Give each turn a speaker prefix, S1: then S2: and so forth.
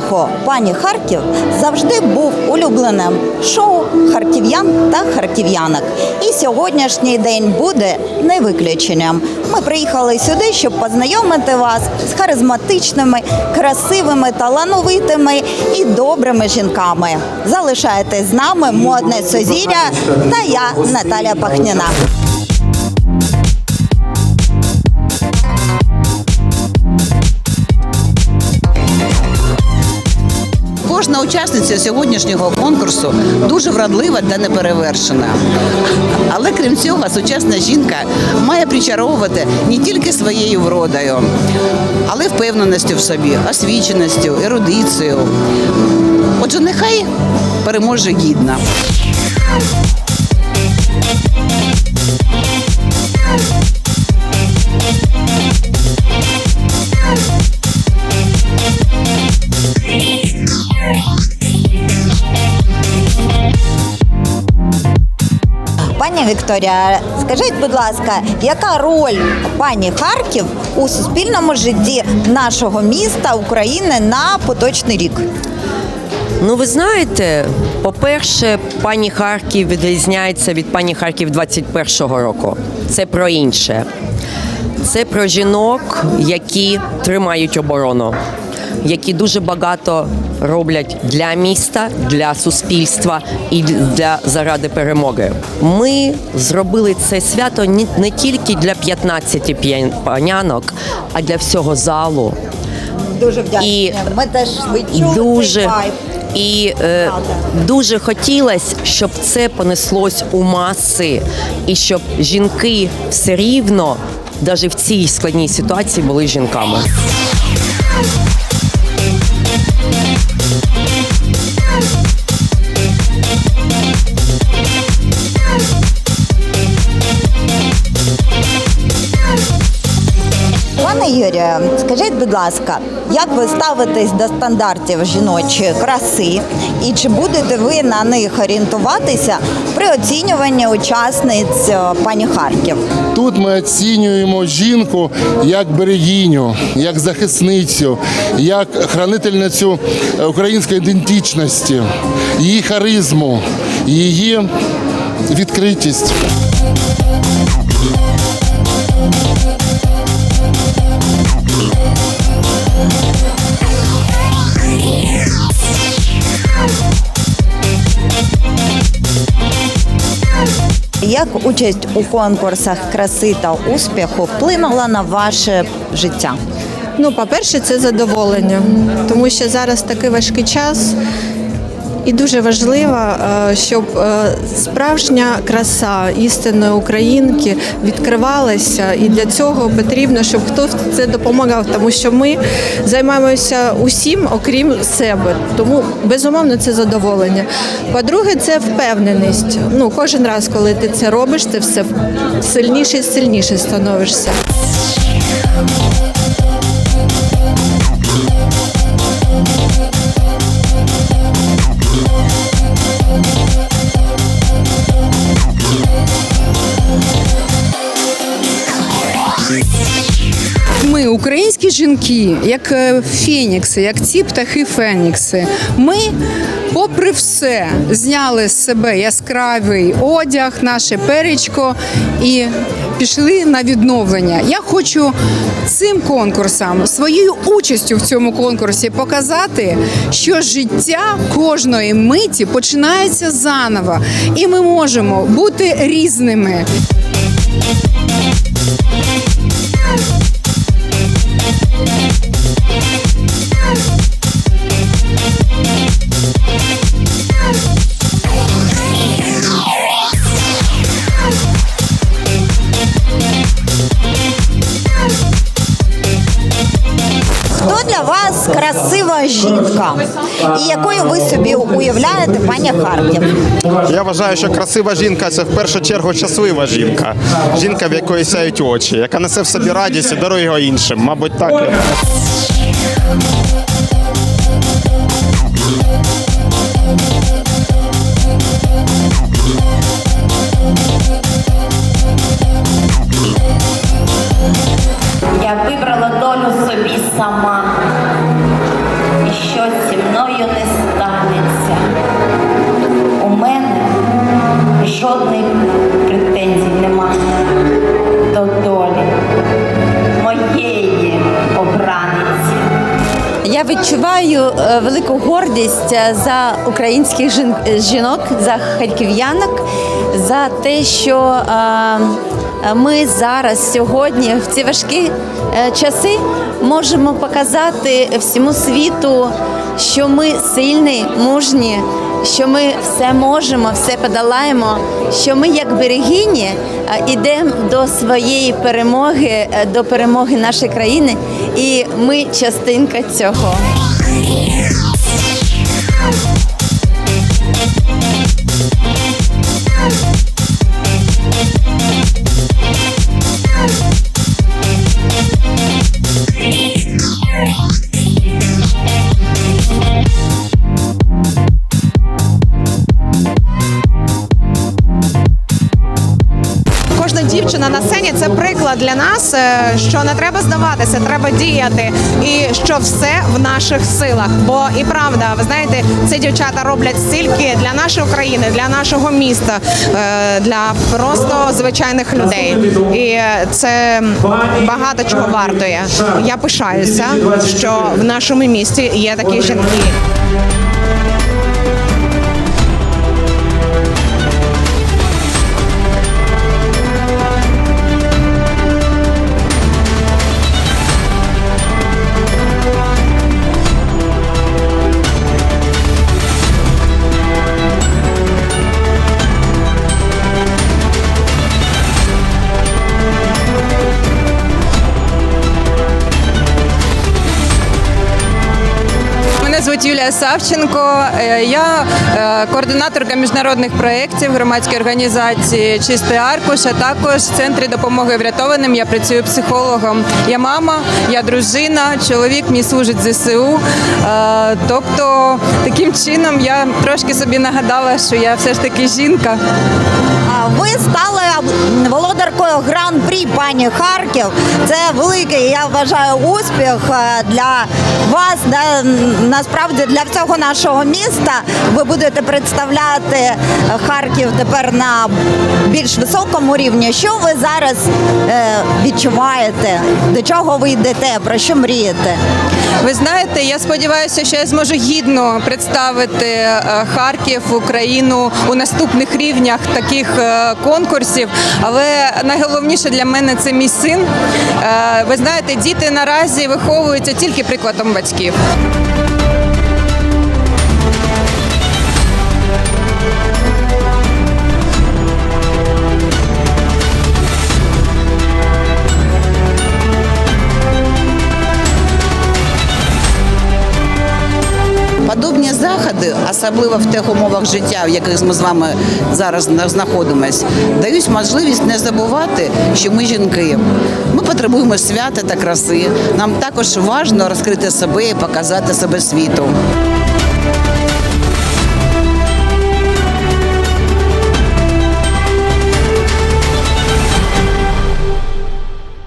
S1: успіху пані Харків завжди був улюбленим шоу харків'ян та харків'янок. І сьогоднішній день буде не виключенням. Ми приїхали сюди, щоб познайомити вас з харизматичними, красивими, талановитими і добрими жінками. Залишайтесь з нами, модне созір'я та я Наталя Пахніна.
S2: Кожна учасниця сьогоднішнього конкурсу дуже вродлива та неперевершена. Але крім цього, сучасна жінка має причаровувати не тільки своєю вродою, але й впевненістю в собі, освіченістю, ерудицією. Отже, нехай переможе гідна.
S1: Вікторія, скажіть, будь ласка, яка роль пані Харків у суспільному житті нашого міста України на поточний рік?
S3: Ну, ви знаєте, по-перше, пані Харків відрізняється від пані Харків 21-го року. Це про інше. Це про жінок, які тримають оборону, які дуже багато роблять для міста, для суспільства і для заради перемоги. Ми зробили це свято не, не тільки для 15 п'ян- панянок, а для всього залу.
S1: Дуже вдячні.
S3: І
S1: Ми теж відчули
S3: дуже
S1: вайб.
S3: і е, дуже хотілося, щоб це понеслось у маси, і щоб жінки все рівно, навіть в цій складній ситуації, були жінками.
S1: Пане скажіть, будь ласка, як ви ставитесь до стандартів жіночої краси, і чи будете ви на них орієнтуватися при оцінюванні учасниць е, пані Харків?
S4: Тут ми оцінюємо жінку як берегиню, як захисницю, як хранительницю української ідентичності, її харизму, її відкритість.
S1: Як участь у конкурсах краси та успіху вплинула на ваше життя?
S5: Ну, по-перше, це задоволення, тому що зараз такий важкий час. І дуже важливо, е, щоб е, справжня краса істинної українки відкривалася, і для цього потрібно, щоб хтось це допомагав, тому що ми займаємося усім, окрім себе. Тому безумовно це задоволення. По-друге, це впевненість. Ну кожен раз, коли ти це робиш, ти все сильніше і сильніше становишся.
S6: Ми, українські жінки, як е, фенікси, як ці птахи Фенікси, ми, попри все, зняли з себе яскравий одяг, наше перечко і пішли на відновлення. Я хочу цим конкурсом, своєю участю в цьому конкурсі показати, що життя кожної миті починається заново, і ми можемо бути різними.
S1: Жінка? І якою ви собі уявляєте пані Харків?
S7: Я вважаю, що красива жінка це в першу чергу щаслива жінка. Жінка, в якої сяють очі, яка несе в собі радість і дарує його іншим. Мабуть, так.
S8: жодних претензій нема до долі моєї обраниці. Я відчуваю е, велику гордість е, за українських жінок, за харків'янок, за те, що е, ми зараз сьогодні в ці важкі часи можемо показати всьому світу, що ми сильні, мужні що ми все можемо, все подолаємо, що ми як берегині йдемо до своєї перемоги, е, до перемоги нашої країни, і ми частинка цього.
S9: Приклад для нас, е, що не треба здаватися, треба діяти, і що все в наших силах. Бо і правда, ви знаєте, ці дівчата роблять стільки для нашої країни, для нашого міста, е, для просто звичайних людей. І це багато чого вартує. Я пишаюся, що в нашому місті є такі жінки.
S10: Звуть Юлія Савченко. Е, Я е, координаторка міжнародних проєктів громадської організації Чистий аркуш, а також в центрі допомоги врятованим. Я працюю психологом. Я мама, я дружина, чоловік мій служить ЗСУ. Е, Тобто, таким чином я трошки собі нагадала, що я все ж таки жінка.
S1: Ви стали володаркою гран-прі пані Харків. Це великий, я вважаю, успіх для вас. Да, насправді для всього нашого міста. Ви будете представляти е, Харків тепер на більш високому рівні. Що ви зараз е, відчуваєте? До чого ви йдете? Про що мрієте?
S10: Ви знаєте, я сподіваюся, що я зможу гідно представити е, Харків, Україну у наступних рівнях таких конкурсів. Але найголовніше для мене це мій син. Ви знаєте, діти наразі виховуються тільки прикладом батьків.
S2: Особливо в тих умовах життя, в яких ми з вами зараз знаходимося, дають можливість не забувати, що ми жінки. Ми потребуємо свята та краси. Нам також важливо розкрити себе і показати себе світу.